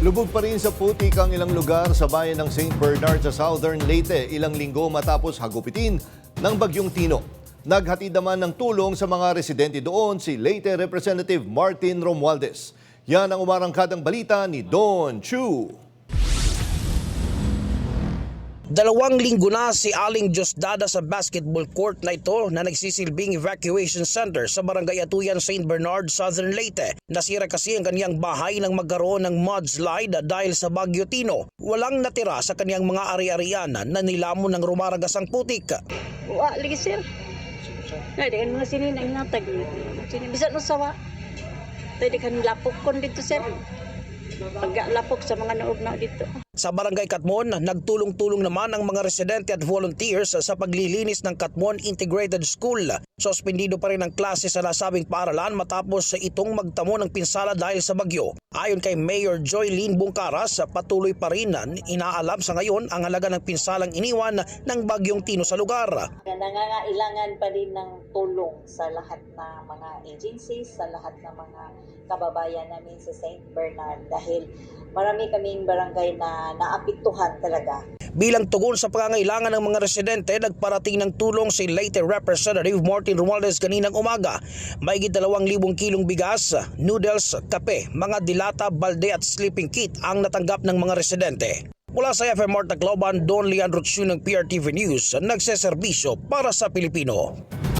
Lubog pa rin sa putik ang ilang lugar sa bayan ng St. Bernard sa Southern Leyte ilang linggo matapos hagupitin ng Bagyong Tino. Naghatid naman ng tulong sa mga residente doon si Leyte Representative Martin Romualdez. Yan ang umarangkadang balita ni Don Chu. Dalawang linggo na si Aling Diosdada sa basketball court na ito na nagsisilbing evacuation center sa Barangay Atuyan, St. Bernard, Southern Leyte. Nasira kasi ang kanyang bahay nang magkaroon ng mudslide dahil sa Bagyo Tino. Walang natira sa kanyang mga ari-arian na nilamon ng rumaragas ang putik. Wa lagi sir. Ay, dengan mga sini na inatag. Sini bisa no sawa. Tadi kan lapok kon dito sir. Pagka lapok sa mga naog na dito. Sa Barangay Katmon, nagtulong-tulong naman ang mga residente at volunteers sa paglilinis ng Katmon Integrated School. Suspendido pa rin ang klase sa nasabing paaralan matapos itong magtamo ng pinsala dahil sa bagyo. Ayon kay Mayor Joy Lynn Bungkaras, patuloy pa rin na inaalam sa ngayon ang halaga ng pinsalang iniwan ng bagyong Tino sa lugar. na nangangailangan pa rin ng tulong sa lahat na mga agencies, sa lahat ng mga kababayan namin sa St. Bernard dahil marami kaming barangay na naapektuhan talaga. Bilang tugon sa pangangailangan ng mga residente, nagparating ng tulong si Leyte Representative Martin Romualdez kaninang umaga. Mahigit 2,000 kilong bigas, noodles, kape, mga dilata, balde at sleeping kit ang natanggap ng mga residente. Mula sa FM Marta Globan, Don Leandro Chu ng PRTV News, nagseserbisyo para sa Pilipino.